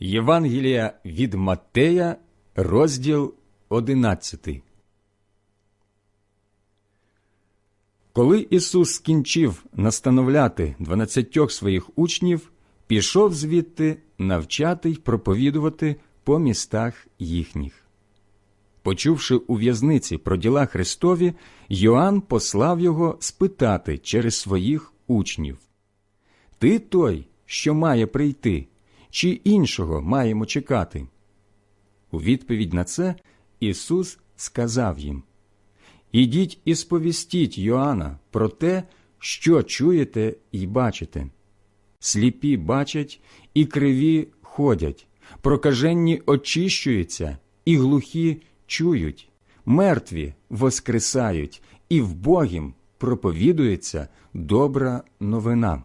Євангелія від Маттея, розділ 11. Коли Ісус скінчив настановляти дванадцятьох своїх учнів, пішов звідти навчати й проповідувати по містах їхніх. Почувши у в'язниці про діла Христові, Йоанн послав його спитати через своїх учнів Ти той, що має прийти, чи іншого маємо чекати? У відповідь на це Ісус сказав їм Ідіть і сповістіть Йоанна про те, що чуєте і бачите. Сліпі бачать і криві ходять, прокаженні очищуються, і глухі чують, мертві воскресають, і вбогім проповідується добра новина.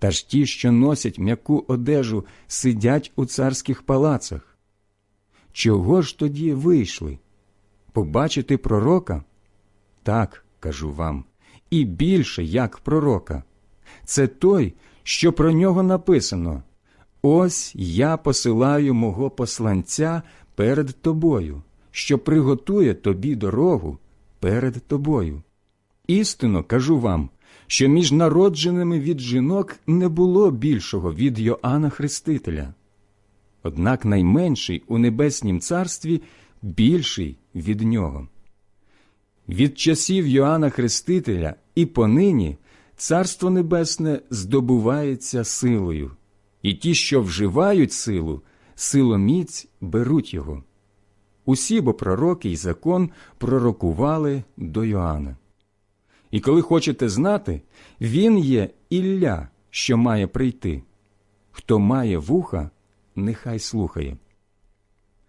Та ж ті, що носять м'яку одежу, сидять у царських палацах. Чого ж тоді вийшли? Побачити пророка? Так, кажу вам, і більше як пророка. Це той, що про нього написано Ось я посилаю мого посланця перед тобою, що приготує тобі дорогу перед тобою. Істинно кажу вам, що між народженими від жінок не було більшого від Йоанна Хрестителя. Однак найменший у небеснім царстві більший від нього. Від часів Йоанна Хрестителя і понині Царство Небесне здобувається силою, і ті, що вживають силу, силоміць беруть його. Усі бо пророки й закон пророкували до Йоанна. І коли хочете знати, він є Ілля, що має прийти. Хто має вуха, нехай слухає.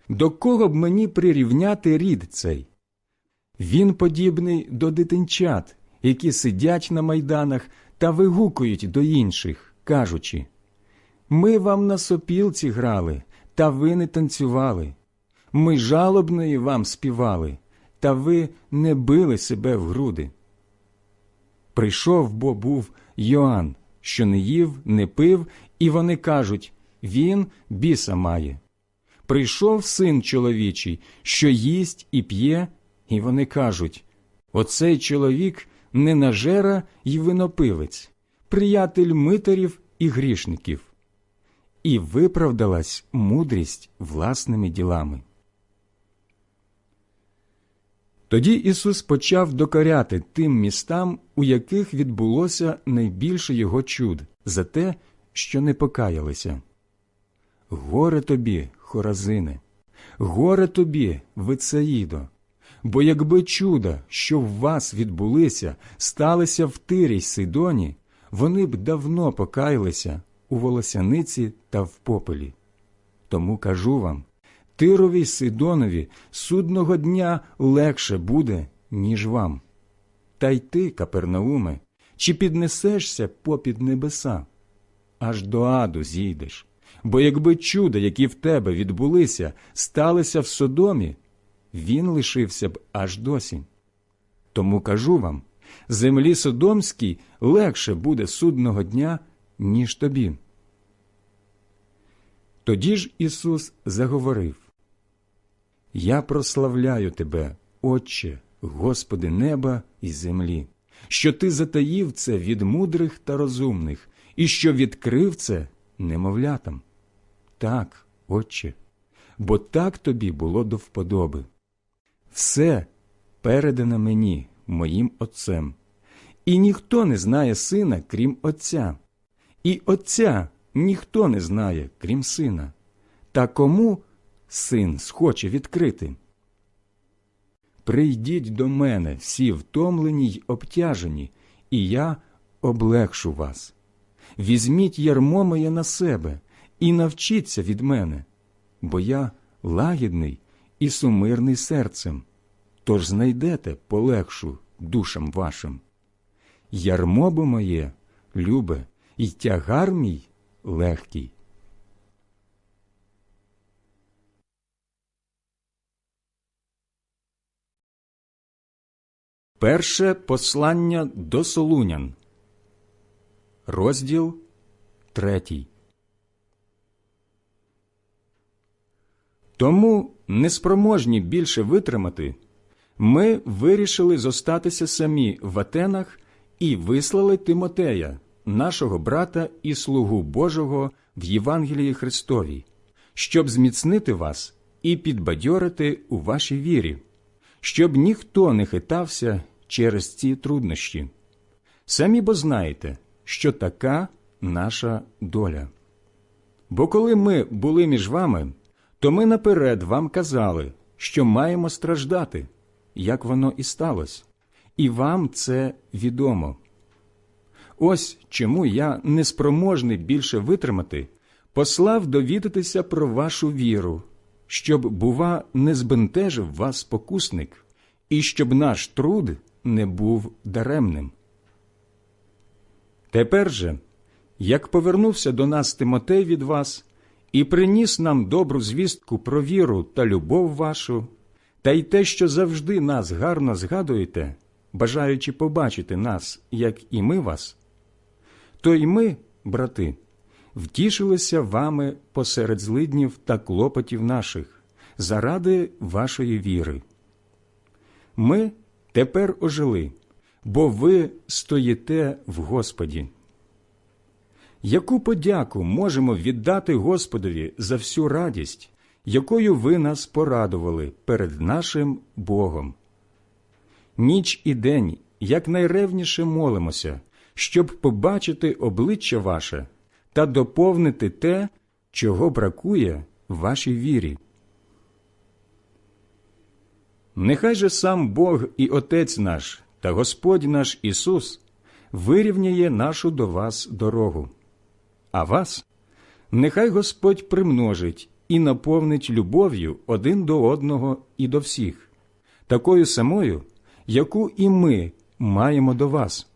До кого б мені прирівняти рід цей? Він подібний до дитинчат, які сидять на майданах та вигукують до інших, кажучи Ми вам на сопілці грали, та ви не танцювали. Ми жалобної вам співали, та ви не били себе в груди. Прийшов бо був Йоанн, що не їв, не пив, і вони кажуть Він біса має. Прийшов син чоловічий, що їсть і п'є, і вони кажуть Оцей чоловік ненажера й винопивець, приятель митарів і грішників. І виправдалась мудрість власними ділами. Тоді Ісус почав докоряти тим містам, у яких відбулося найбільше його чуд, за те, що не покаялися. Горе тобі, Хоразине, горе тобі, Вицаїдо, бо якби чуда, що в вас відбулися, сталися в Тирі й Сидоні, вони б давно покаялися у волосяниці та в попелі. Тому кажу вам Тирові Сидонові судного дня легше буде, ніж вам. Та й ти, Капернауме, чи піднесешся попід небеса? Аж до аду зійдеш. Бо якби чуда, які в тебе відбулися, сталися в Содомі, він лишився б аж досі. Тому кажу вам землі Содомській легше буде судного дня, ніж тобі. Тоді ж Ісус заговорив Я прославляю тебе, Отче, Господи неба і землі, що ти затаїв це від мудрих та розумних, і що відкрив це немовлятам. Так, Отче, бо так тобі було до вподоби. Все передане мені, моїм Отцем, і ніхто не знає сина, крім Отця, і Отця ніхто не знає, крім сина. Та кому син схоче відкрити? Прийдіть до мене всі втомлені й обтяжені, і я облегшу вас. Візьміть ярмо моє на себе і навчіться від мене, бо я лагідний і сумирний серцем, тож знайдете полегшу душам вашим. Ярмо бо моє, любе, і тягар мій легкий. Перше послання до Солунян, розділ третій. Тому, неспроможні більше витримати, ми вирішили зостатися самі в Атенах і вислали Тимотея, нашого брата і слугу Божого в Євангелії Христовій, щоб зміцнити вас і підбадьорити у вашій вірі, щоб ніхто не хитався через ці труднощі. Самі бо знаєте, що така наша доля. Бо коли ми були між вами, то ми наперед вам казали, що маємо страждати, як воно і сталося, і вам це відомо. Ось чому я, неспроможний більше витримати, послав довідатися про вашу віру, щоб, бува, не збентежив вас спокусник, і щоб наш труд не був даремним. Тепер же, як повернувся до нас Тимотей від вас і приніс нам добру звістку про віру та любов вашу, та й те, що завжди нас гарно згадуєте, бажаючи побачити нас, як і ми вас, то й ми, брати, втішилися вами посеред злиднів та клопотів наших, заради вашої віри. Ми тепер ожили, бо ви стоїте в Господі. Яку подяку можемо віддати Господові за всю радість, якою ви нас порадували перед нашим Богом? Ніч і день якнайревніше молимося, щоб побачити обличчя ваше та доповнити те, чого бракує вашій вірі. Нехай же сам Бог і Отець наш та Господь наш Ісус вирівняє нашу до вас дорогу, а вас нехай Господь примножить і наповнить любов'ю один до одного і до всіх, такою самою, яку і ми маємо до вас,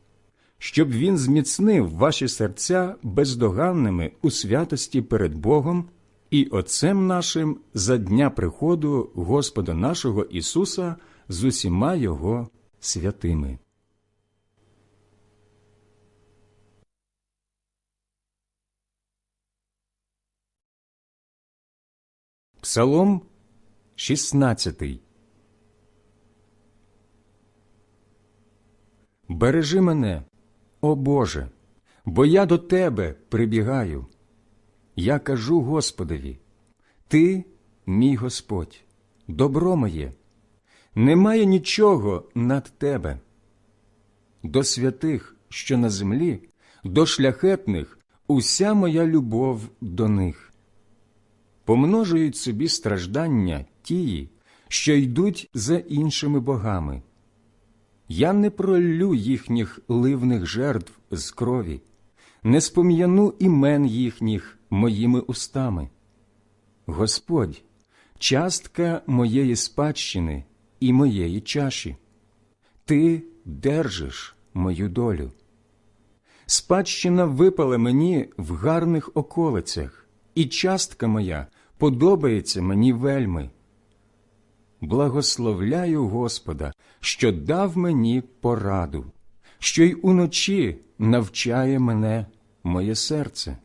щоб Він зміцнив ваші серця бездоганними у святості перед Богом і Отцем нашим за дня приходу Господа нашого Ісуса з усіма Його святими. Псалом 16 Бережи мене, о Боже, бо я до Тебе прибігаю. Я кажу Господові, Ти, мій Господь, добро моє, немає нічого над тебе. До святих, що на землі, до шляхетних уся моя любов до них. Помножують собі страждання тії, що йдуть за іншими богами. Я не проллю їхніх ливних жертв з крові, не спом'яну імен їхніх моїми устами. Господь, частка моєї спадщини і моєї чаші, Ти держиш мою долю. Спадщина випала мені в гарних околицях, і частка моя подобається мені вельми. Благословляю Господа, що дав мені пораду, що й уночі навчає мене моє серце.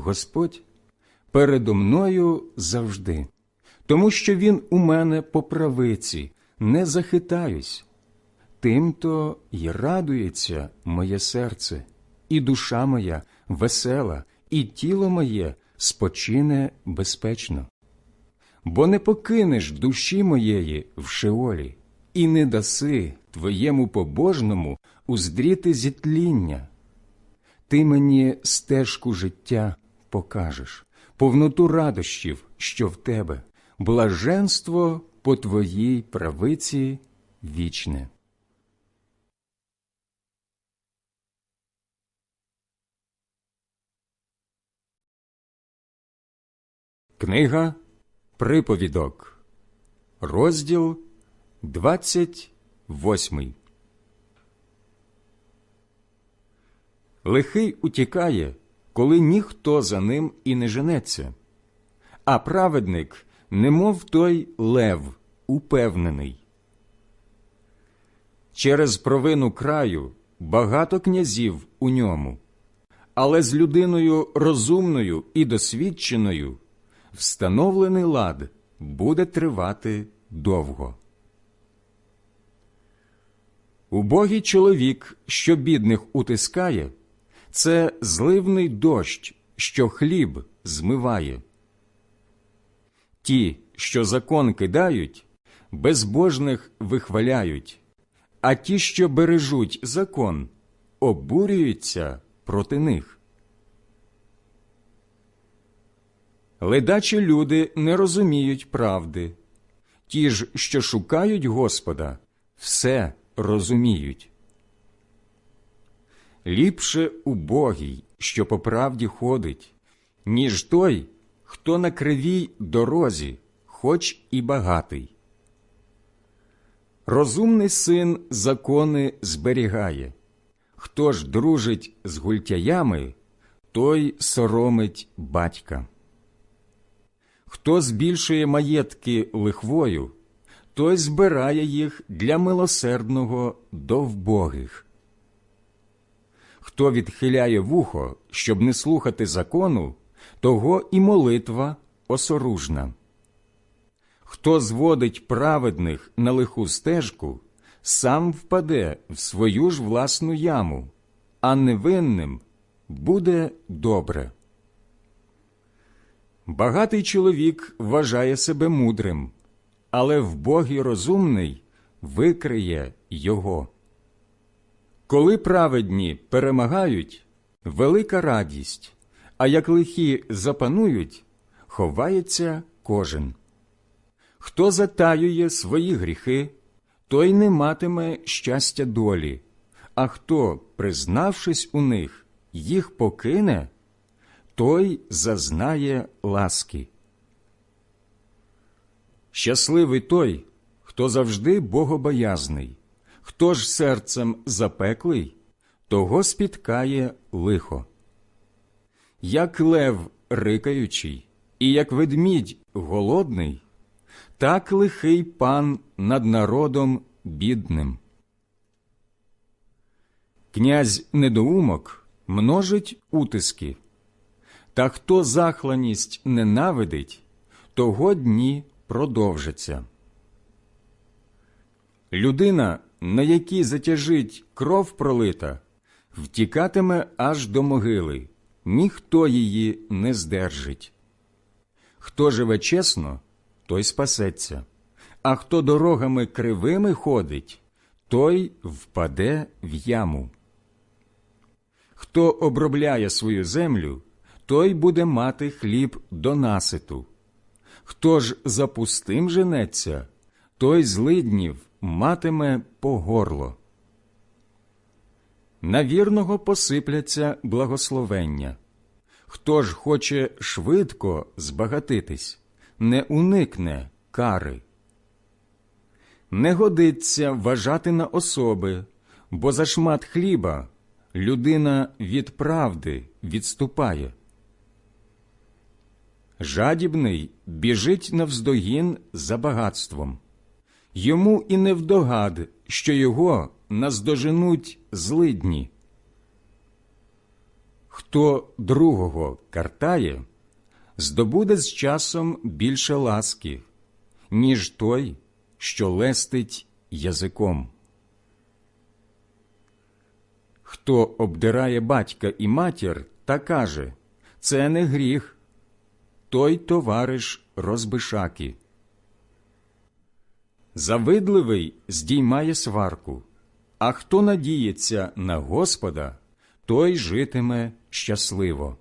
Господь передо мною завжди, тому що Він у мене по правиці, не захитаюсь. Тим-то й радується моє серце, і душа моя весела, і тіло моє спочине безпечно. Бо не покинеш душі моєї в шеолі, і не даси твоєму побожному уздріти зітління. Ти мені стежку життя покажеш, повноту радощів, що в тебе, блаженство по твоїй правиці вічне. Книга Приповідок, розділ 28. Лихий утікає, коли ніхто за ним і не женеться, а праведник, немов той лев, упевнений. Через провину краю багато князів у ньому, але з людиною розумною і досвідченою встановлений лад буде тривати довго. Убогий чоловік, що бідних утискає, це зливний дощ, що хліб змиває. Ті, що закон кидають, безбожних вихваляють, а ті, що бережуть закон, обурюються проти них. Ледачі люди не розуміють правди, ті ж, що шукають Господа, все розуміють. Ліпше убогий, що по правді ходить, ніж той, хто на кривій дорозі, хоч і багатий. Розумний син закони зберігає. Хто ж дружить з гультяями, той соромить батька. Хто збільшує маєтки лихвою, той збирає їх для милосердного до вбогих. Хто відхиляє вухо, щоб не слухати закону, того і молитва осоружна. Хто зводить праведних на лиху стежку, сам впаде в свою ж власну яму, а невинним буде добре. Багатий чоловік вважає себе мудрим, але вбогий розумний викриє його. Коли праведні перемагають, велика радість, а як лихі запанують, ховається кожен. Хто затаює свої гріхи, той не матиме щастя долі, а хто, признавшись у них, їх покине, той зазнає ласки. Щасливий той, хто завжди богобоязний, хто ж серцем запеклий, того спіткає лихо. Як лев рикаючий, і як ведмідь голодний, так лихий пан над народом бідним. Князь недоумок множить утиски, та хто захланість ненавидить, того дні продовжаться. Людина, на якій затяжить кров пролита, втікатиме аж до могили, ніхто її не здержить. Хто живе чесно, той спасеться, а хто дорогами кривими ходить, той впаде в яму. Хто обробляє свою землю, той буде мати хліб до наситу. Хто ж за пустим женеться, той злиднів матиме по горло. На вірного посипляться благословення. Хто ж хоче швидко збагатитись, не уникне кари. Не годиться вважати на особи, бо за шмат хліба людина від правди відступає. Жадібний біжить навздогін за багатством. Йому і не вдогад, що його наздоженуть злидні. Хто другого картає, здобуде з часом більше ласки, ніж той, що лестить язиком. Хто обдирає батька і матір та каже це не гріх, той товариш розбишаки. Завидливий здіймає сварку, а хто надіється на Господа, той житиме щасливо.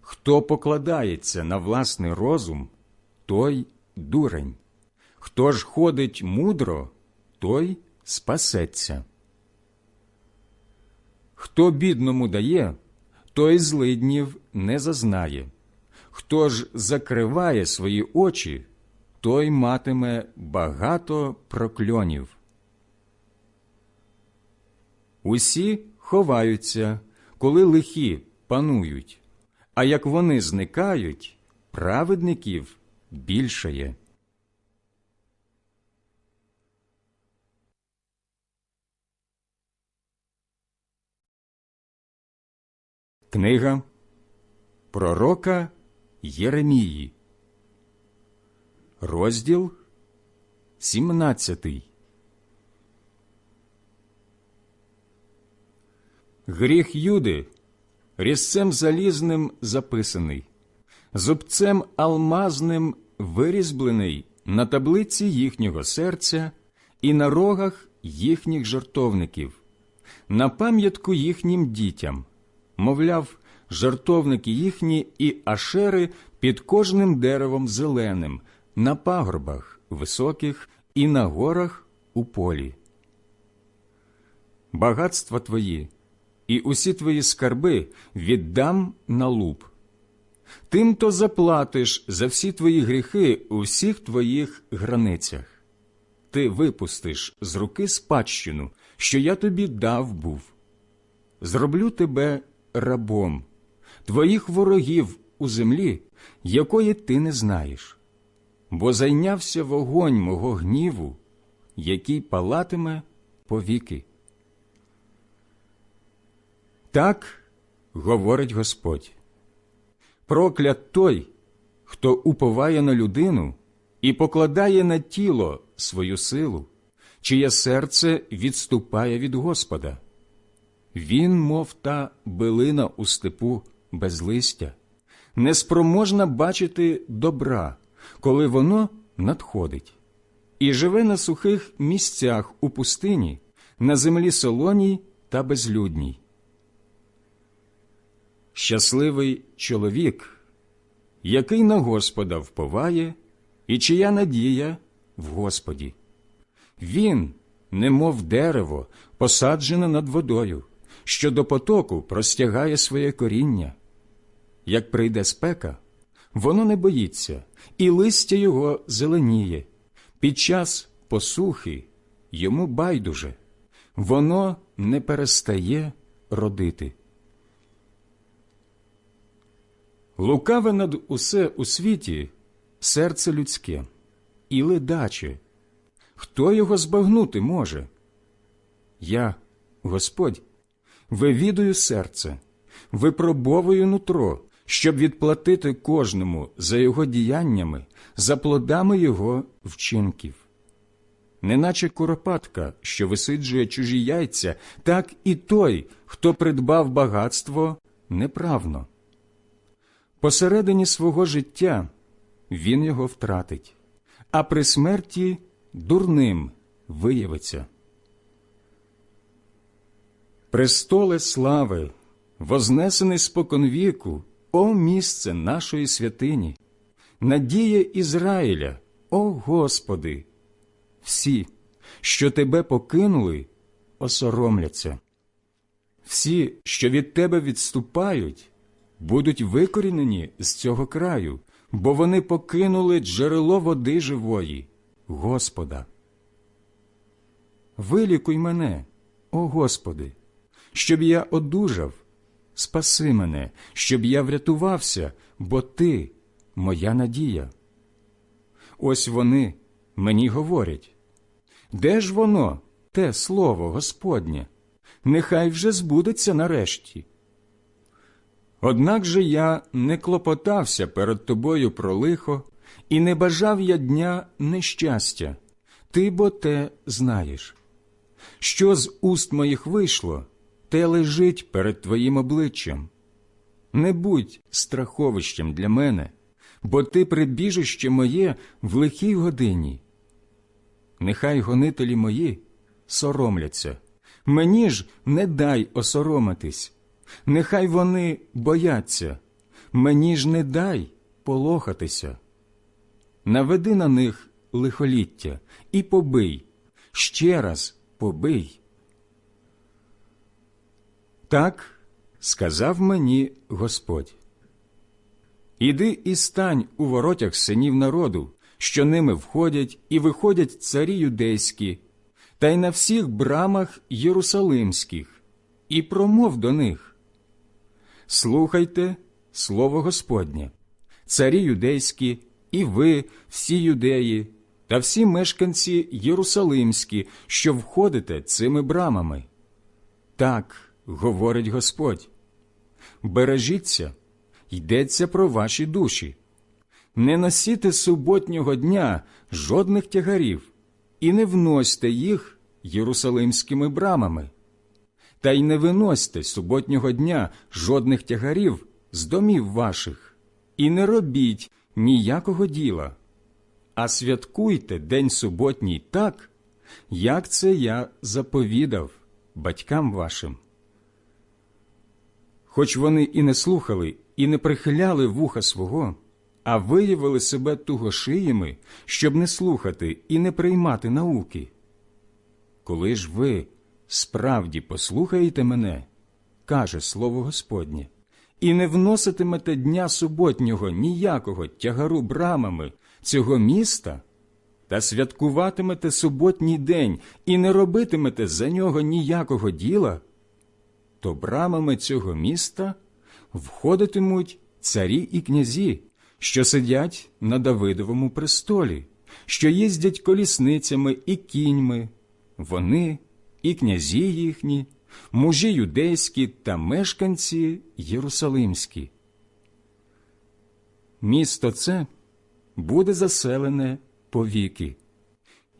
Хто покладається на власний розум, той дурень. Хто ж ходить мудро, той спасеться. Хто бідному дає, той злиднів не зазнає. Хто ж закриває свої очі, той матиме багато прокльонів. Усі ховаються, коли лихі панують, а як вони зникають, праведників більшає. Книга Пророка Єремії, розділ 17 Гріх Юди різцем залізним записаний, зубцем алмазним вирізблений на таблиці їхнього серця і на рогах їхніх жартовників, на пам'ятку їхнім дітям, мовляв, жартовники їхні і ашери під кожним деревом зеленим, на пагорбах високих і на горах у полі. Багатства твої і усі твої скарби віддам на луп. Тим то заплатиш за всі твої гріхи у всіх твоїх границях. Ти випустиш з руки спадщину, що я тобі дав був. Зроблю тебе рабом, твоїх ворогів у землі, якої ти не знаєш, бо зайнявся вогонь мого гніву, який палатиме повіки. Так говорить Господь. Проклят той, хто уповає на людину і покладає на тіло свою силу, чиє серце відступає від Господа. Він, мов та билина у степу без листя, неспроможна бачити добра, коли воно надходить, і живе на сухих місцях у пустині, на землі солоній та безлюдній. Щасливий чоловік, який на Господа вповає, і чия надія в Господі. Він, немов дерево, посаджене над водою, що до потоку простягає своє коріння. Як прийде спека, воно не боїться, і листя його зеленіє. Під час посухи йому байдуже, воно не перестає родити. Лукаве над усе у світі серце людське і ледаче. Хто його збагнути може? Я, Господь, вивідую серце, випробовую нутро, щоб відплатити кожному за його діяннями, за плодами його вчинків. Неначе куропатка, що висиджує чужі яйця, так і той, хто придбав багатство неправно. Посередині свого життя він його втратить, а при смерті дурним виявиться. Престоле слави, вознесений споконвіку, о місце нашої святині, надія Ізраїля, о Господи, всі, що тебе покинули, осоромляться, всі, що від тебе відступають, будуть викорінені з цього краю, бо вони покинули джерело води живої, Господа. Вилікуй мене, о Господи, щоб я одужав, спаси мене, щоб я врятувався, бо Ти моя надія. Ось вони мені говорять де ж воно, те слово Господнє? Нехай вже збудеться нарешті. Однак же я не клопотався перед тобою про лихо, і не бажав я дня нещастя, ти бо те знаєш. Що з уст моїх вийшло, те лежить перед твоїм обличчям. Не будь страховищем для мене, бо ти прибіжище моє в лихій годині. Нехай гонителі мої соромляться, мені ж не дай осоромитись. Нехай вони бояться, мені ж не дай полохатися. Наведи на них лихоліття і побий, ще раз побий. Так сказав мені Господь. Іди і стань у воротях синів народу, що ними входять і виходять царі юдейські, та й на всіх брамах єрусалимських, і промов до них. Слухайте слово Господнє, царі юдейські, і ви, всі юдеї, та всі мешканці Єрусалимські, що входите цими брамами. Так говорить Господь. Бережіться, йдеться про ваші душі. Не носіте суботнього дня жодних тягарів і не вносьте їх єрусалимськими брамами. Та й не виносьте суботнього дня жодних тягарів з домів ваших, і не робіть ніякого діла, а святкуйте день суботній так, як це я заповідав батькам вашим. Хоч вони і не слухали, і не прихиляли вуха свого, а виявили себе тугошиями, щоб не слухати і не приймати науки. Коли ж ви справді послухаєте мене, каже слово Господнє, і не вноситимете дня суботнього ніякого тягару брамами цього міста, та святкуватимете суботній день і не робитимете за нього ніякого діла, то брамами цього міста входитимуть царі і князі, що сидять на Давидовому престолі, що їздять колісницями і кіньми, вони і князі їхні, мужі юдейські та мешканці Єрусалимські. Місто це буде заселене повіки.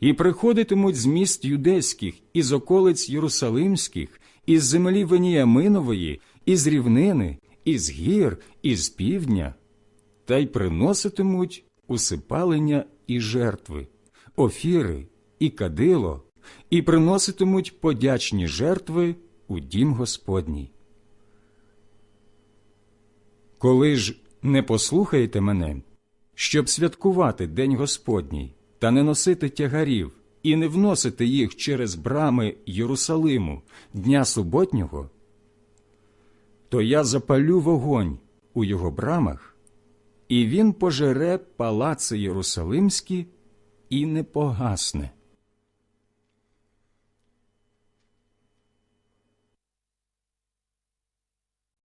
І приходитимуть з міст юдейських, із околиць Єрусалимських, із землі Веніяминової, із рівнини, із гір, із півдня, та й приноситимуть усипалення і жертви, офіри і кадило, і приноситимуть подячні жертви у дім Господній. Коли ж не послухаєте мене, щоб святкувати День Господній, та не носити тягарів і не вносити їх через брами Єрусалиму дня суботнього, то я запалю вогонь у його брамах, і він пожере палаци Єрусалимські і не погасне.